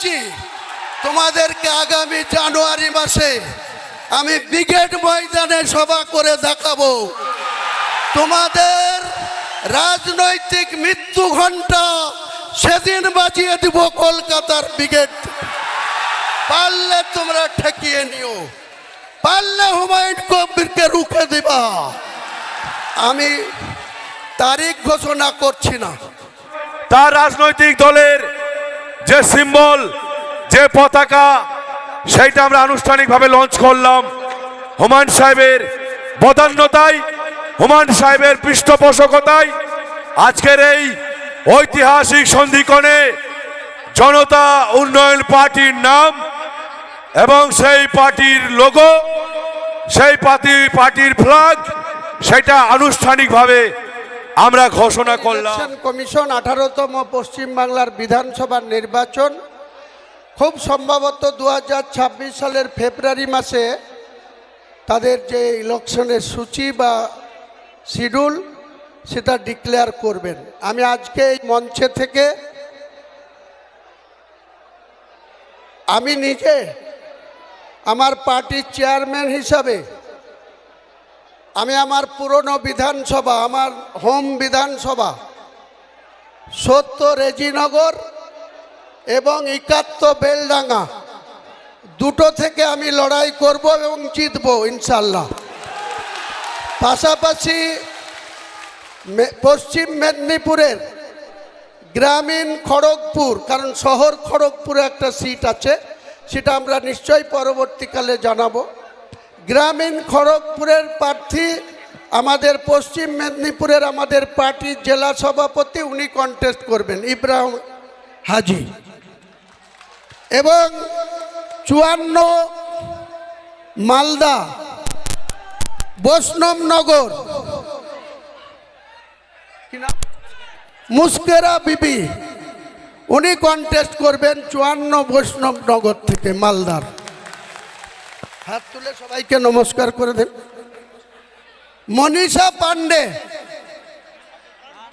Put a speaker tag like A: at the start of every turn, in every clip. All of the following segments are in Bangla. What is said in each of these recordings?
A: দিচ্ছি তোমাদেরকে আগামী জানুয়ারি মাসে আমি ব্রিগেড ময়দানে সভা করে দেখাবো। তোমাদের রাজনৈতিক মৃত্যু ঘণ্টা সেদিন বাজিয়ে দিব কলকাতার ব্রিগেড। পারলে তোমরা ঠেকিয়ে নিও, পারলে হুমায়ুন কবিরকে রুখে দিবা। আমি তারিখ ঘোষণা করছি না।
B: তার রাজনৈতিক দলের যে সিম্বল যে পতাকা, সেইটা আমরা আনুষ্ঠানিকভাবে লঞ্চ করলাম। হুমায়ুন সাহেবের বদান্যতায়, হুমায়ুন সাহেবের পৃষ্ঠপোষকতায় আজকের এই ঐতিহাসিক সন্ধিকণে জনতা উন্নয়ন পার্টির নাম এবং সেই পার্টির লোগো সেই পার্টি পার্টির ফ্ল্যাগ সেটা আনুষ্ঠানিকভাবে আমরা ঘোষণা করলাম।
A: কমিশন আঠারোতম পশ্চিমবাংলার বিধানসভার নির্বাচন। খুব সম্ভবত দু হাজার ছাব্বিশ সালের ফেব্রুয়ারি মাসে তাদের যে ইলেকশনের সূচি বা শিডিউল সেটা ডিক্লেয়ার করবেন। আমি আজকে এই মঞ্চে থেকে আমি নিজে আমার পার্টির চেয়ারম্যান হিসাবে আমি আমার পুরনো বিধানসভা, আমার হোম বিধানসভা সত্য রেজিনগর এবং একাত্ত বেলডাঙ্গা, দুটো থেকে আমি লড়াই করব এবং জিতব ইনশাল্লাহ পাশাপাশি পশ্চিম মেদিনীপুরের গ্রামীণ খড়গপুর, কারণ শহর খড়গপুরে একটা সিট আছে, সেটা আমরা নিশ্চয়ই পরবর্তীকালে জানাব। গ্রামীণ খড়গপুরের প্রার্থী, আমাদের পশ্চিম মেদিনীপুরের আমাদের পার্টির জেলা সভাপতি, উনি কন্টেস্ট করবেন, ইব্রাহিম হাজি। এবং চুয়ান্ন মালদা, বৈষ্ণবনগর। মুস্কেরা বিবি। উনি কন্টেস্ট করবেন চুয়ান্ন বৈষ্ণবনগর থেকে মালদার। হাত তুলে সবাইকে নমস্কার করে দেন। মনীষা পান্ডে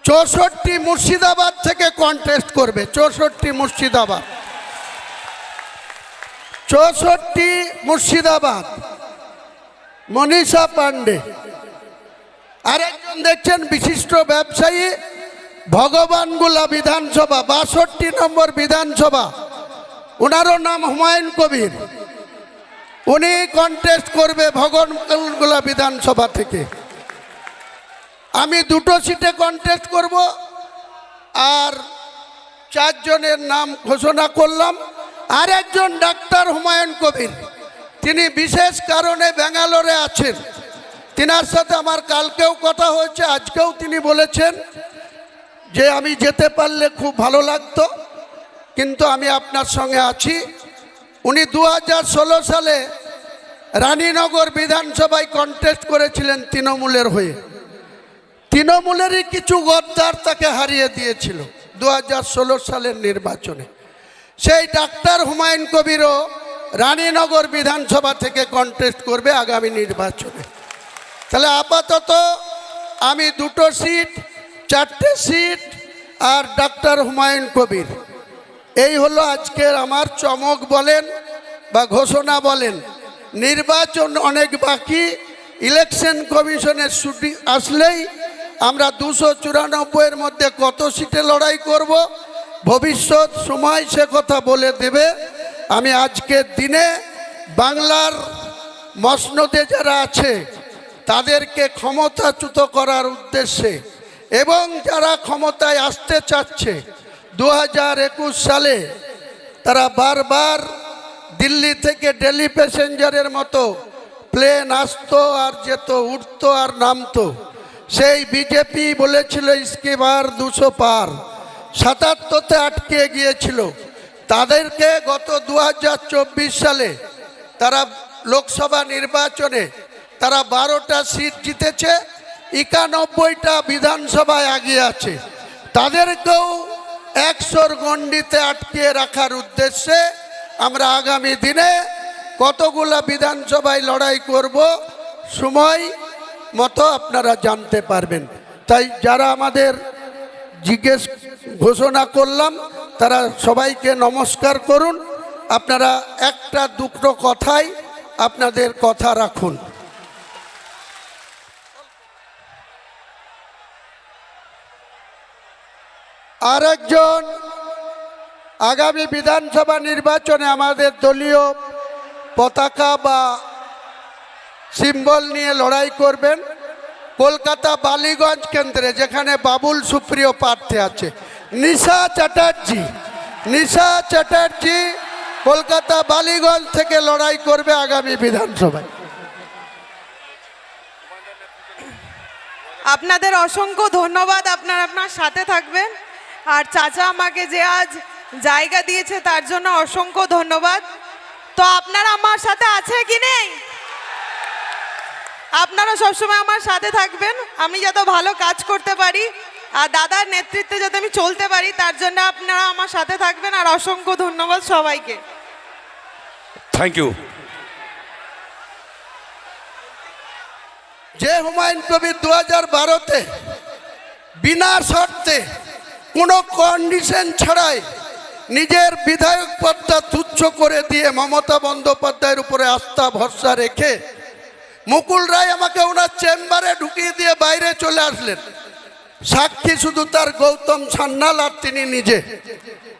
A: চৌষট্টি মুর্শিদাবাদ থেকে কন্টেস্ট করবে, চৌষট্টি মুর্শিদাবাদ। চৌষট্টি মুর্শিদাবাদ, মনীষা পান্ডে আরেকজন দেখছেন বিশিষ্ট ব্যবসায়ী ভগবানগুলা বিধানসভা, বাষট্টি নম্বর বিধানসভা। ওনারও নাম হুমায়ুন কবির। উনি কন্টেস্ট করবে ভগবানগুলা বিধানসভা থেকে। আমি দুটো সিটে কন্টেস্ট করব আর চারজনের নাম ঘোষণা করলাম। আর একজন ডাক্তার হুমায়ুন কবির। তিনি বিশেষ কারণে ব্যাঙ্গালোরে আছেন। তিনার সাথে আমার কালকেও কথা হয়েছে, আজকেও তিনি বলেছেন যে আমি যেতে পারলে খুব ভালো লাগতো, কিন্তু আমি আপনার সঙ্গে আছি। উনি দু হাজার ষোলো সালে রানীনগর বিধানসভায় কন্টেস্ট করেছিলেন তৃণমূলের হয়ে। তৃণমূলেরই কিছু গদ্দার তাকে হারিয়ে দিয়েছিল দু হাজার ষোলো সালের নির্বাচনে। সেই ডাক্তার হুমায়ুন কবিরও রানীনগর বিধানসভা থেকে কন্টেস্ট করবে আগামী নির্বাচনে। তাহলে আপাতত আমি দুটো সিট চারটে সিট আর ডাক্তার হুমায়ুন কবির। এই হলো আজকের আমার চমক বলেন বা ঘোষণা বলেন। নির্বাচন অনেক বাকি, ইলেকশন কমিশনের ছুটি আসলেই আমরা দুশো চুরানব্বইয়ের মধ্যে কত সিটে লড়াই করব, ভবিষ্যৎ সময় সে কথা বলে দেবে। আমি আজকের দিনে বাংলার মসনদে যারা আছে, তাদেরকে ক্ষমতাচ্যুত করার উদ্দেশ্যে এবং যারা ক্ষমতায় আসতে চাচ্ছে দু হাজার একুশ সালে তারা বারবার দিল্লি থেকে দিল্লি প্যাসেঞ্জারের মতো প্লেন আসতো আর যেত, উঠতো আর নামতো। সেই বিজেপি বলেছিল, ইসকে বার দুশো পার। সাতাত্তরতে আটকে গিয়েছিল। তাদেরকে গত দু হাজার চব্বিশ সালে তারা লোকসভা নির্বাচনে তারা বারোটা সিট জিতেছে, একানব্বইটা বিধানসভায় আগিয়ে আছে। তাদেরকেও একশোর গণ্ডিতে আটকে রাখার উদ্দেশ্যে আমরা আগামী দিনে কতগুলা বিধানসভায় লড়াই করব, সময় মতো আপনারা জানতে পারবেন। তাই যারা আমাদের জিজ্ঞেস ঘোষণা করলাম, তারা সবাইকে নমস্কার করুন। আপনারা একটা দুটো কথাই আপনাদের কথা রাখুন। আরেকজন আগামী বিধানসভা নির্বাচনে আমাদের দলীয় পতাকা বা সিম্বল নিয়ে লড়াই করবেন কলকাতা বালিগঞ্জ কেন্দ্রে, যেখানে বাবুল সুপ্রিয় প্রার্থী আছে। নিশা চ্যাটার্জি নিশা চ্যাটার্জি কলকাতা বালিগঞ্জ থেকে লড়াই করবে আগামী বিধানসভায়।
C: আপনাদের অসংখ্য ধন্যবাদ, আপনার আপনার সাথে থাকবেন। আর চাচা আমাকে যে আজ জায়গা দিয়েছে তার জন্য অসংখ্য ধন্যবাদ। তো আপনারা আমার সাথে আছে কি নেই? আপনারা সবসময় আমার সাথে থাকবেন আমি যাতে ভালো কাজ করতে পারি আর দাদার নেতৃত্বে যাতে আমি চলতে পারি তার জন্য আপনারা আমার সাথে থাকবেন আর অসংখ্য ধন্যবাদ সবাইকে।
B: থ্যাংক ইউ
A: যে হুমায়ুন কবির দু হাজার বারোতে বিনা শর্তে কোনো কন্ডিশন ছাড়াই নিজের বিধায়ক পদটা তুচ্ছ করে দিয়ে মমতা বন্দ্যোপাধ্যায়ের উপরে আস্থা ভরসা রেখে মুকুল রায় আমাকে ওনার চেম্বারে ঢুকিয়ে দিয়ে বাইরে চলে আসলেন। সাক্ষী শুধু তার গৌতম সান্যাল আর তিনি নিজে।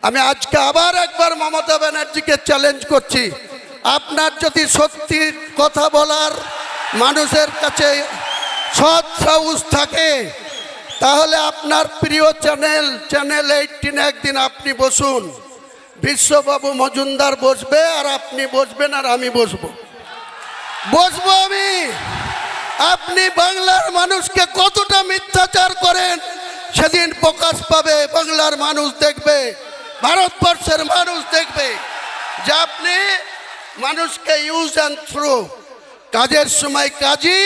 A: আমি আজকে আবার একবার মমতা ব্যানার্জিকে চ্যালেঞ্জ করছি। আপনার যদি সত্যি কথা বলার মানুষের কাছে সৎ সাহস থাকে তাহলে আপনার প্রিয় চ্যানেল চ্যানেল এইটিন একদিন আপনি বসুন। বিশ্ববাবু মজুমদার বসবে, আর আপনি বসবেন, আর আমি বসবো। বসবো আমি। আপনি বাংলার মানুষকে কতটা মিথ্যাচার করেন, সেদিন প্রকাশ পাবে, বাংলার মানুষ দেখবে, ভারতবর্ষের মানুষ দেখবে, যে আপনি মানুষকে ইউজ অ্যান্ড থ্রু কাজের সময় কাজী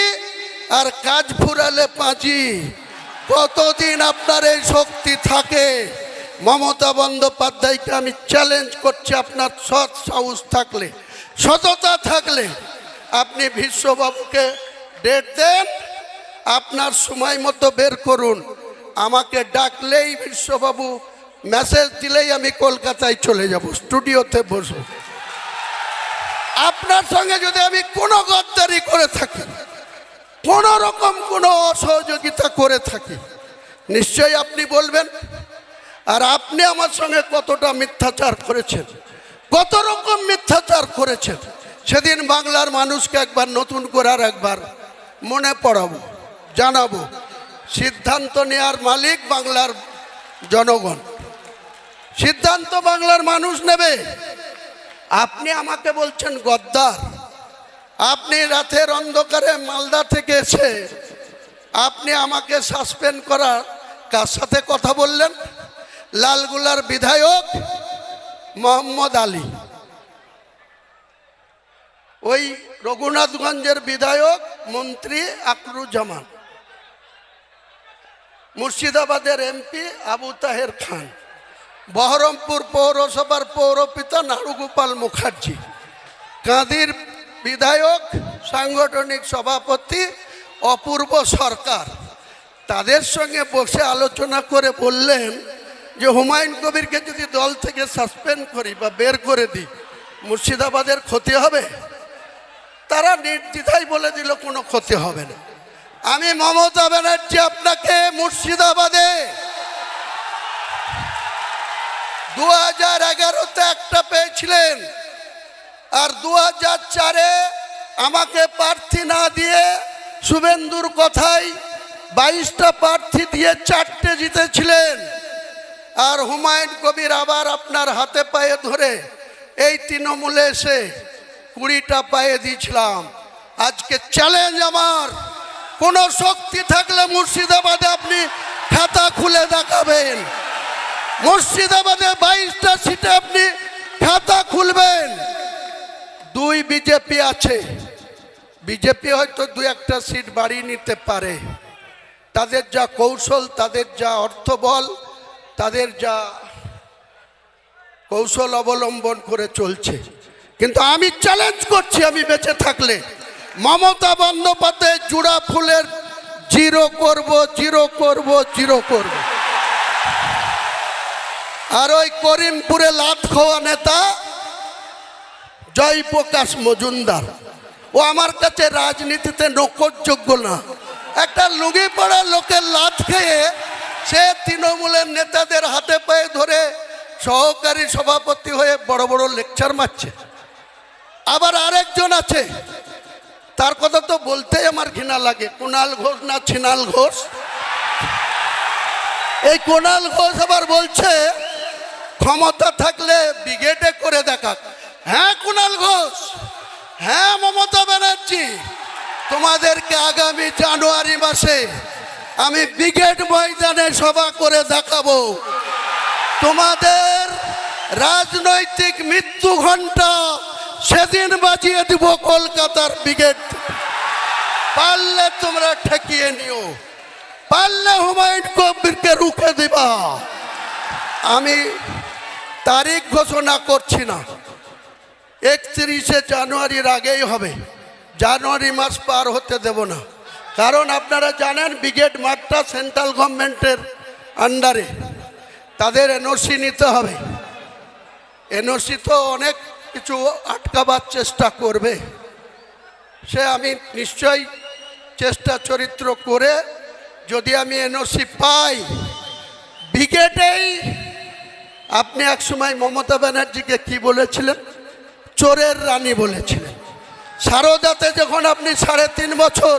A: আর কাজ ফুরালে পাঁচি কতদিন আপনার এই শক্তি থাকে? মমতা বন্দ্যোপাধ্যায়কে আমি চ্যালেঞ্জ করছি আপনার সৎ সাহস থাকলে, সততা থাকলে। আপনি বিশ্ববাবুকে ডেট দেন, আপনার সময় মতো বের করুন। আমাকে ডাকলেই বিশ্ববাবু মেসেজ দিলেই আমি কলকাতায় চলে যাব স্টুডিওতে বসবো। আপনার সঙ্গে যদি আমি কোনো গদ্দারি করে থাকি কোনো রকম কোনো অসহযোগিতা করে থাকি। নিশ্চয়ই আপনি বলবেন, আর আপনি আমার সঙ্গে কতটা মিথ্যাচার করেছেন? কত রকম মিথ্যাচার করেছেন? সেদিন বাংলার মানুষকে একবার নতুন করার একবার মনে পড়াবো, জানাব। সিদ্ধান্ত নেওয়ার মালিক বাংলার জনগণ। সিদ্ধান্ত বাংলার মানুষ নেবে। আপনি আমাকে বলছেন গদ্দার। আপনি রাতের অন্ধকারে মালদা থেকে এসে আপনি আমাকে সাসপেন্ড করার কার সাথে কথা বললেন? লালগুলার বিধায়ক মোহাম্মদ আলী। ওই রঘুনাথগঞ্জের বিধায়ক মন্ত্রী আকরুজ্জামান। মুর্শিদাবাদের এমপি আবু তাহের খান। বহরমপুর পৌরসভার পৌরপিতা নারুগোপাল মুখার্জি। কাঁদির বিধায়ক, সাংগঠনিক সভাপতি, অপূর্ব সরকার। তাদের সঙ্গে বসে আলোচনা করে বললেন যে, হুমায়ুন কবিরকে যদি দল থেকে সাসপেন্ড করি বা বের করে দিই, মুর্শিদাবাদের ক্ষতি হবে? তারা নির্দ্বিধায় বলে দিল, কোনো ক্ষতি হবে না। আমি মমতা ব্যানার্জি আপনাকে মুর্শিদাবাদে দু হাজার এগারোতে একটা পেয়েছিলেন। আর দু চারে আমাকে প্রার্থী না দিয়ে শুভেন্দুর কথাই বাইশটা প্রার্থী দিয়ে চারটে জিতেছিলেন। আর হুমায়ুন কবির আবার আপনার হাতে পায়ে ধরে এই তৃণমূলে এসে কুড়িটা পায়ে দিয়েছিলাম। আজকে চ্যালেঞ্জ আমার। কোনো শক্তি থাকলে মুর্শিদাবাদে আপনি খাতা খুলে দেখাবেন। মুর্শিদাবাদে বাইশটা সিটে আপনি খাতা খুলবেন। দুই বিজেপি আছে। বিজেপি হয়তো দু একটা সিট বাড়িয়ে নিতে পারে। তাদের যা কৌশল, তাদের যা অর্থবল, তাদের যা কৌশল অবলম্বন করে চলছে। কিন্তু আমি চ্যালেঞ্জ করছি আমি বেঁচে থাকলে। মমতা বন্দ্যোপাধ্যায় জুড়া ফুলের জিরো করব জিরো করব জিরো করব। আর ওই করিমপুরে লাত খাওয়া নেতা জয়প্রকাশ মজুমদার। ও আমার কাছে রাজনীতিতে নকরযোগ্য না। একটা লুঙ্গি পড়া লোকের লাত খেয়ে সে তৃণমূলের নেতাদের হাতে পায়ে ধরে সহকারী সভাপতি হয়ে বড় বড় লেকচার মারছে। আবার আরেকজন আছে। তার কথা তো বলতেই আমার ঘৃণা লাগে। কুণাল ঘোষ না ছিনাল ঘোষ? এই কুণাল ঘোষ আবার বলছে, ক্ষমতা থাকলে ব্রিগেডে করে দেখাক। হ্যাঁ কুণাল ঘোষ। হ্যাঁ মমতা ব্যানার্জি। তোমাদেরকে আগামী জানুয়ারি মাসে আমি ব্রিগেড ময়দানে সভা করে দেখাবো। তোমাদের রাজনৈতিক মৃত্যু ঘণ্টা সেদিন বাজিয়ে দিব কলকাতার ব্রিগেড। পারলে তোমরা ঠেকিয়ে নিও। পারলে হুমায়ুন কবিরকে রুখে দিবা। আমি তারিখ ঘোষণা করছি না। একত্রিশে জানুয়ারির আগেই হবে। জানুয়ারি মাস পার হতে দেব না। কারণ আপনারা জানেন, ব্রিগেড মাঠটা সেন্ট্রাল গভর্নমেন্টের আন্ডারে। তাদের এনওসি নিতে হবে। এনওসি তো অনেক কিছু আটকাবার চেষ্টা করবে। সে আমি নিশ্চয়ই চেষ্টা চরিত্র করে যদি আমি এনওসি পাই, ব্রিগেডেই আপনি এক সময় মমতা ব্যানার্জিকে কি বলেছিলেন? চোরের রানী বলেছিলেন। সারদাতে যখন আপনি সাড়ে তিন বছর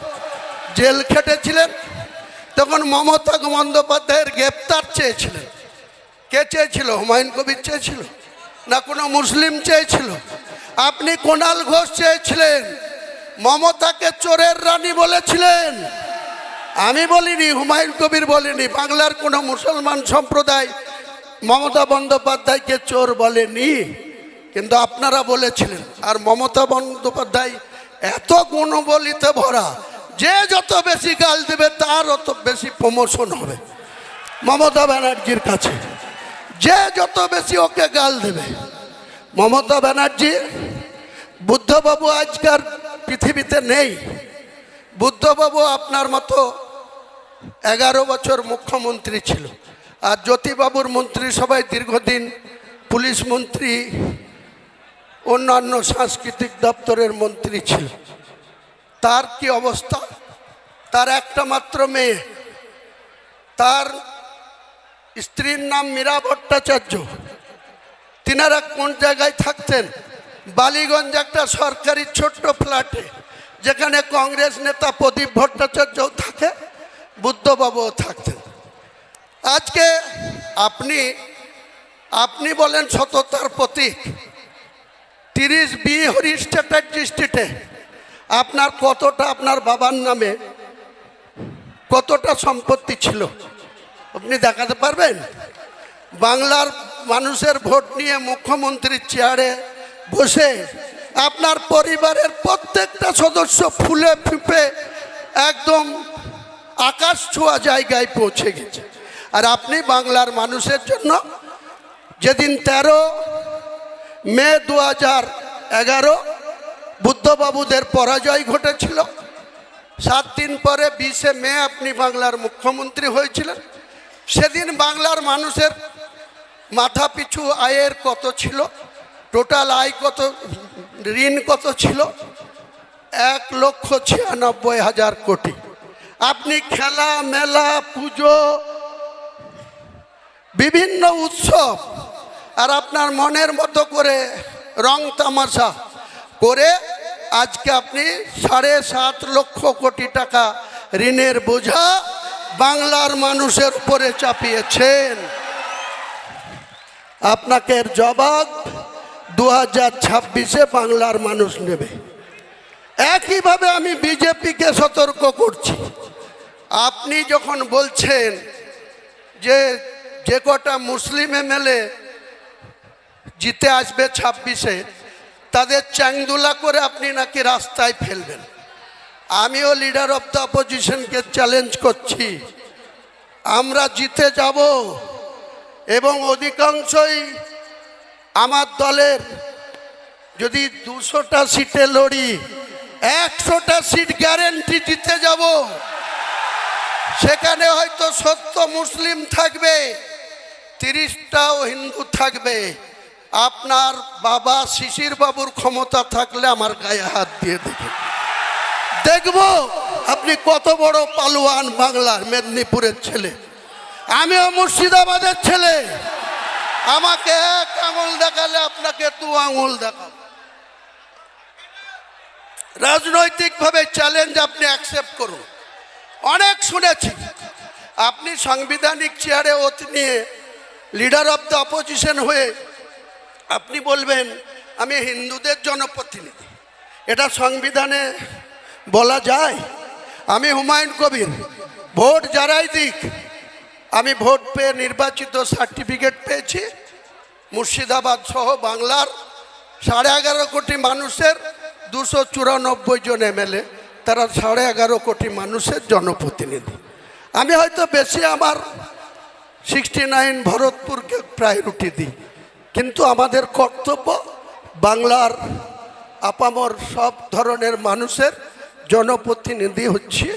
A: জেল খেটেছিলেন, তখন মমতা বন্দ্যোপাধ্যায়ের গ্রেপ্তার চেয়েছিলেন। কে চেয়েছিল? হুমায়ুন কবির চেয়েছিল? না কোনো মুসলিম চেয়েছিল? আপনি কোনাল ঘোষ চেয়েছিলেন, মমতাকে চোরের রানী বলেছিলেন। আমি বলিনি, হুমায়ুন কবির বলিনি, বাংলার কোনো মুসলমান সম্প্রদায় মমতা বন্দ্যোপাধ্যায়কে চোর বলেনি। কিন্তু আপনারা বলেছিলেন, আর মমতা বন্দ্যোপাধ্যায় এত গুণবলিতে ভরা, যে যত বেশি গাল দেবে তার অত বেশি প্রমোশন হবে। মমতা ব্যানার্জির কাছে, যে যত বেশি ওকে গাল দেবে। মমতা ব্যানার্জি, বুদ্ধবাবু আজকার পৃথিবীতে নেই। বুদ্ধবাবু আপনার মতো এগারো বছর মুখ্যমন্ত্রী ছিল। আর জ্যোতিবাবুর মন্ত্রী মন্ত্রিসভায় দীর্ঘদিন পুলিশ মন্ত্রী অন্যান্য সাংস্কৃতিক দপ্তরের মন্ত্রী ছিল। তার কি অবস্থা? তার একটা মাত্র মেয়ে। তার স্ত্রীর নাম মীরা ভট্টাচার্য। তিনারা কোন জায়গায় থাকতেন? বালিগঞ্জ একটা সরকারি ছোট্ট ফ্ল্যাটে, যেখানে কংগ্রেস নেতা প্রদীপ ভট্টাচার্যও থাকে, বুদ্ধবাবুও থাকতেন। আজকে আপনি আপনি বলেন সততার প্রতীক। তিরিশ বি হরি স্ট্যাটার্জি স্ট্রিটে আপনার কতটা আপনার বাবার নামে কতটা সম্পত্তি ছিল? আপনি দেখাতে পারবেন? বাংলার মানুষের ভোট নিয়ে মুখ্যমন্ত্রীর চেয়ারে বসে আপনার পরিবারের প্রত্যেকটা সদস্য ফুলে ফিপে একদম আকাশ ছোঁয়া জায়গায় পৌঁছে গেছে। আর আপনি বাংলার মানুষের জন্য যেদিন তেরো মে দু হাজার এগারো বুদ্ধবাবুদের পরাজয় ঘটেছিল। সাত দিন পরে বিশে মে আপনি বাংলার মুখ্যমন্ত্রী হয়েছিলেন। সেদিন বাংলার মানুষের মাথা পিছু আয়ের কত ছিল? টোটাল আয় কত, ঋণ কত ছিল? এক লক্ষ ছিয়ানব্বই হাজার কোটি। আপনি খেলা, মেলা, পুজো, বিভিন্ন উৎসব আর আপনার মনের মতো করে রং তামাশা করে আজকে আপনি সাড়ে সাত লক্ষ কোটি টাকা ঋণের বোঝা বাংলার মানুষের উপরে চাপিয়েছেন। আপনাকে জবাব দু হাজার ছাব্বিশে বাংলার মানুষ নেবে। একইভাবে আমি বিজেপিকে সতর্ক করছি। আপনি যখন বলছেন যে যে কটা মুসলিম এমএলএ জিতে আসবে ছাব্বিশে, তাদের চ্যাংদুলা করে আপনি নাকি রাস্তায় ফেলবেন। আমিও লিডার অফ দ্য অপোজিশনকে চ্যালেঞ্জ করছি। আমরা জিতে যাব এবং অধিকাংশই আমার দলের যদি দুশোটা সিটে লড়ি, একশোটা সিট গ্যারেন্টি জিতে যাব। সেখানে হয়তো সত্য মুসলিম থাকবে, তিরিশটাও হিন্দু থাকবে। আপনার বাবা শিশির বাবুর ক্ষমতা থাকলে আমার গায়ে হাত দিয়ে দেবে দেখব আপনি কত বড় পালোয়ান বাংলার মেদিনীপুরের ছেলে। আমিও মুর্শিদাবাদের ছেলে। আমাকে এক আঙুল দেখালে আপনাকে দু আঙুল দেখাবো। রাজনৈতিকভাবে চ্যালেঞ্জ আপনি অ্যাকসেপ্ট করুন। অনেক শুনেছি, আপনি সাংবিধানিক চেয়ারে ওত নিয়ে লিডার অফ দ্য অপোজিশন হয়ে আপনি বলবেন, আমি হিন্দুদের জনপ্রতিনিধি। এটা সংবিধানে বলা যায়, আমি হুমায়ুন কবির, ভোট যারাই দিক, আমি ভোট পেয়ে নির্বাচিত সার্টিফিকেট পেয়েছি, মুর্শিদাবাদ সহ বাংলার সাড়ে এগারো কোটি মানুষের দুশো চুরানব্বই জন এমএলএ, তারা সাড়ে এগারো কোটি মানুষের জনপ্রতিনিধি। আমি হয়তো বেশি আমার সিক্সটি নাইন ভরতপুরকে প্রায়োরিটি দিই। কিন্তু আমাদের কর্তব্য বাংলার আপামর সব ধরনের মানুষের জনপ্রতিনিধি হচ্ছে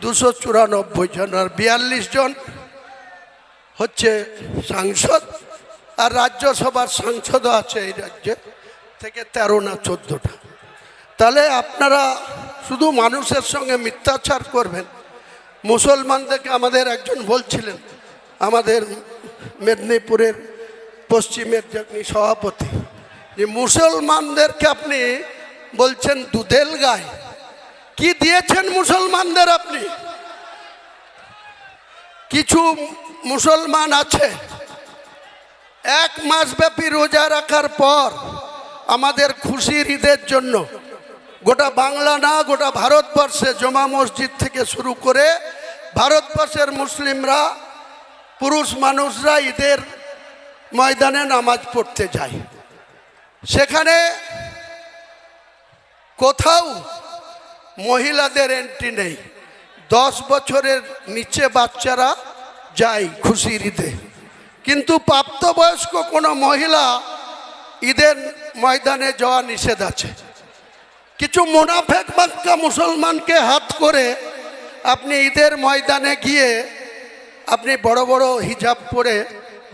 A: দুশো চুরানব্বই জন আর বিয়াল্লিশ জন হচ্ছে সাংসদ আর রাজ্যসভার সাংসদও আছে এই রাজ্যে, থেকে তেরো না চোদ্দোটা। তাহলে আপনারা শুধু মানুষের সঙ্গে মিথ্যাচার করবেন। মুসলমানদেরকে আমাদের একজন বলছিলেন, আমাদের মেদিনীপুরের পশ্চিমের যিনি সভাপতি। যে মুসলমানদেরকে আপনি বলছেন দুধেল গায় কি দিয়েছেন মুসলমানদের আপনি? কিছু মুসলমান আছে। এক মাস ব্যাপী রোজা রাখার পর আমাদের খুশির ঈদের জন্য গোটা বাংলা না, গোটা ভারতবর্ষে জমা মসজিদ থেকে শুরু করে ভারতবর্ষের মুসলিমরা, পুরুষ মানুষরা ঈদের ময়দানে নামাজ পড়তে যায় সেখানে কোথাও মহিলাদের এন্ট্রি নেই। দশ বছরের নিচে বাচ্চারা যায় খুশির ঈদে। কিন্তু প্রাপ্তবয়স্ক কোনো মহিলা ঈদের ময়দানে যাওয়া নিষেধ আছে। কিছু মুনাফেক বাক্কা মুসলমানকে হাত করে আপনি ঈদের ময়দানে গিয়ে আপনি বড় বড় হিজাব পরে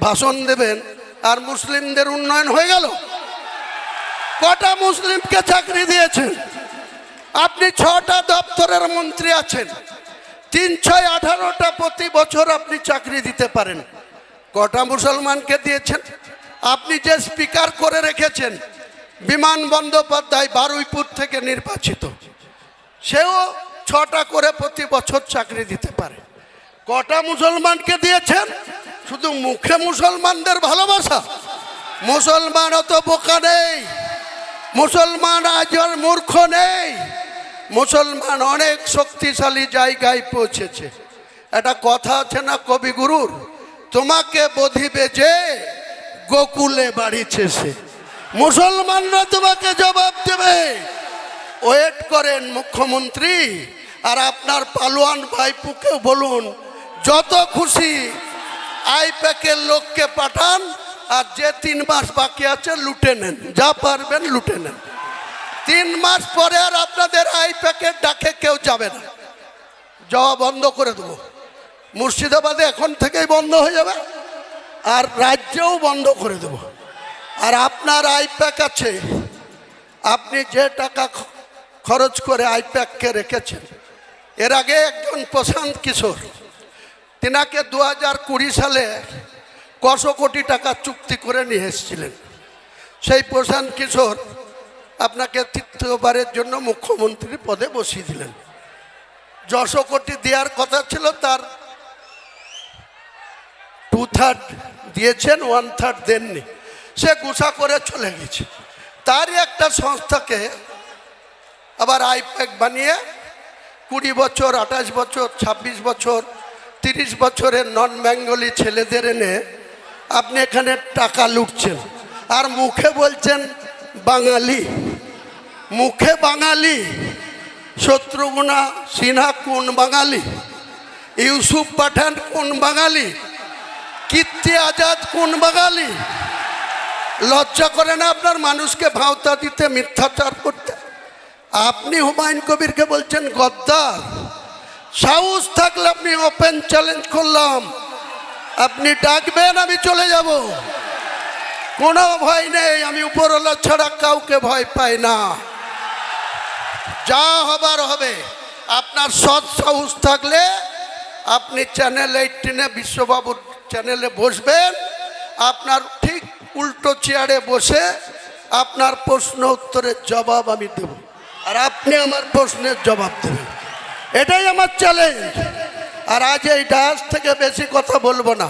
A: ভাষণ দেবেন, আর মুসলিমদের উন্নয়ন হয়ে গেল। কটা মুসলিমকে চাকরি দিয়েছেন? আপনি ছটা দপ্তরের মন্ত্রী আছেন। তিন, ছয়, আঠারোটা প্রতি বছর আপনি চাকরি দিতে পারেন। কটা মুসলমানকে দিয়েছেন? আপনি যে স্পিকার করে রেখেছেন, বিমান বন্দ্যোপাধ্যায় বারুইপুর থেকে নির্বাচিত, সেও ছটা করে প্রতি বছর চাকরি দিতে পারে। কটা মুসলমানকে দিয়েছেন? শুধু মুখে মুসলমানদের ভালোবাসা। মুসলমান অত বোকা নেই। মুসলমান আজ আর মূর্খ নেই। মুসলমান অনেক শক্তিশালী জায়গায় পৌঁছেছে। একটা কথা আছে না কবিগুরুর? তোমাকে বধিবে যে গোকুলে বাড়িছে সে মুসলমানরা তোমাকে জবাব দেবে। ওয়েট করেন মুখ্যমন্ত্রী, আর আপনার পালোয়ান ভাইপুকে বলুন, যত খুশি আইপ্যাকের লোককে পাঠান আর যে তিন মাস বাকি আছে লুটে নেন। যা পারবেন লুটে নেন। তিন মাস পরে আর আপনাদের আই প্যাকেট ডাকে কেউ যাবে না। যাওয়া বন্ধ করে দেবো। মুর্শিদাবাদে এখন থেকেই বন্ধ হয়ে যাবে আর রাজ্যেও বন্ধ করে দেব। আর আপনার আইপ্যাক আছে। আপনি যে টাকা খরচ করে আইপ্যাককে রেখেছেন, এর আগে একজন প্রশান্ত কিশোর তিনাকে দু হাজার কুড়ি সালে কশো কোটি টাকা চুক্তি করে নিয়ে এসেছিলেন। সেই প্রশান্ত কিশোর আপনাকে তৃতীয়বারের জন্য মুখ্যমন্ত্রী পদে বসিয়ে দিলেন। যশো কোটি দেওয়ার কথা ছিল, তার টু থার্ড দিয়েছেন ওয়ান থার্ড দেননি। সে গুছা করে চলে গেছে। তারই একটা সংস্থাকে আবার আইপ্যাক বানিয়ে কুড়ি বছর, আঠাশ বছর ২৬ বছর তিরিশ বছরের নন বেঙ্গলি ছেলেদের এনে আপনি এখানে টাকা লুটছেন। আর মুখে বলছেন বাঙালি। মুখে বাঙালি। শত্রুঘ্না সিনহা কোন বাঙালি? ইউসুফ পাঠান কোন বাঙালি? কীর্তি আজাদ কোন বাঙালি? লজ্জা করে না আপনার মানুষকে ভাওতা দিতে, মিথ্যাচার করতে? আপনি হুমায়ুন কবিরকে বলছেন, গদ্দার। সাহস থাকলে আপনি ওপেন চ্যালেঞ্জ করলাম। আপনি ডাকবেন, আমি চলে যাব। কোনো ভয় নেই, আমি উপরওয়ালা ছাড়া কাউকে ভয় পাই না। যা হবার হবে। আপনার সৎ সাহস থাকলে আপনি চ্যানেল এইটিনে বিশ্ববাবুর চ্যানেলে বসবেন। আপনার ঠিক উল্টো চেয়ারে বসে আপনার প্রশ্ন উত্তরের জবাব আমি দেব। আর আপনি আমার প্রশ্নের জবাব দেবেন। এটাই আমার চ্যালেঞ্জ আর আজ এই ডান্স থেকে বেশি কথা বলব না।